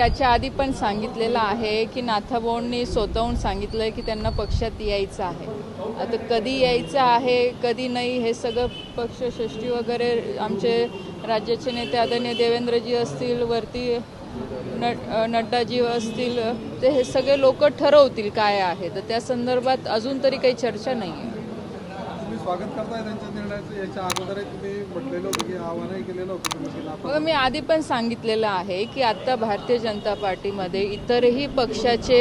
याच्या आधी पण सांगितलेलं आहे की नाथाबोंनी स्वतःहून सांगितलं आहे की त्यांना पक्षात यायचं आहे. आता कधी यायचं आहे कधी नाही हे सगळं पक्षषष्ठी वगैरे आमचे राज्याचे नेते आदरणीय देवेंद्रजी असतील वरती न नड्डाजी असतील ते हे सगळे लोक ठरवतील काय आहे. तर त्या संदर्भात अजून तरी काही चर्चा नाही आहे स्वागत करताय त्यांच्या निर्णयाचं? याच्या अगोदरही तुम्ही म्हटलेलं होतं की आव्हानही केलेलं होतं मग मी आधी पण सांगितलेलं आहे की आता भारतीय जनता पार्टीमध्ये इतरही पक्षाचे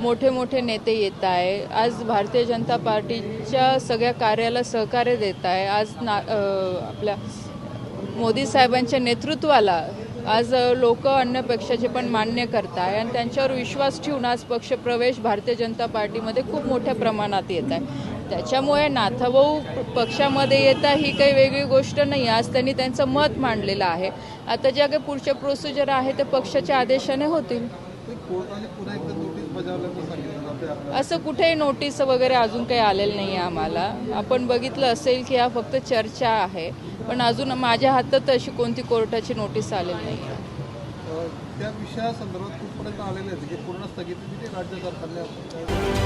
मोठे मोठे नेते येत आहे. आज भारतीय जनता पार्टीच्या सगळ्या कार्याला सहकार्य देत आहे. आज ना आपल्या मोदी साहेबांच्या नेतृत्वाला आज लोक अन्य पक्षाचे पण मान्य करत आहे आणि त्यांच्यावर विश्वास ठेवून आज पक्षप्रवेश भारतीय जनता पार्टीमध्ये खूप मोठ्या प्रमाणात येत आहे. त्याच्यामुळे नाथाभाऊ पक्षामध्ये येता ही काही वेगळी गोष्ट नाही. आज त्यांनी त्यांचं मत मांडलेलं आहे. आता ज्या काही पुढच्या प्रोसिजर आहे ते पक्षाच्या आदेशाने होतील. असं कुठेही नोटीस वगैरे अजून काही आलेलं नाही आहे आम्हाला. आपण बघितलं असेल की हा फक्त चर्चा आहे. पण अजून माझ्या हातात अशी कोणती कोर्टाची नोटीस आलेली नाही आहे. त्या विषयासंदर्भात कुठपर्यंत आलेले आहेत? की पूर्ण स्थगिती राज्य सरकारने?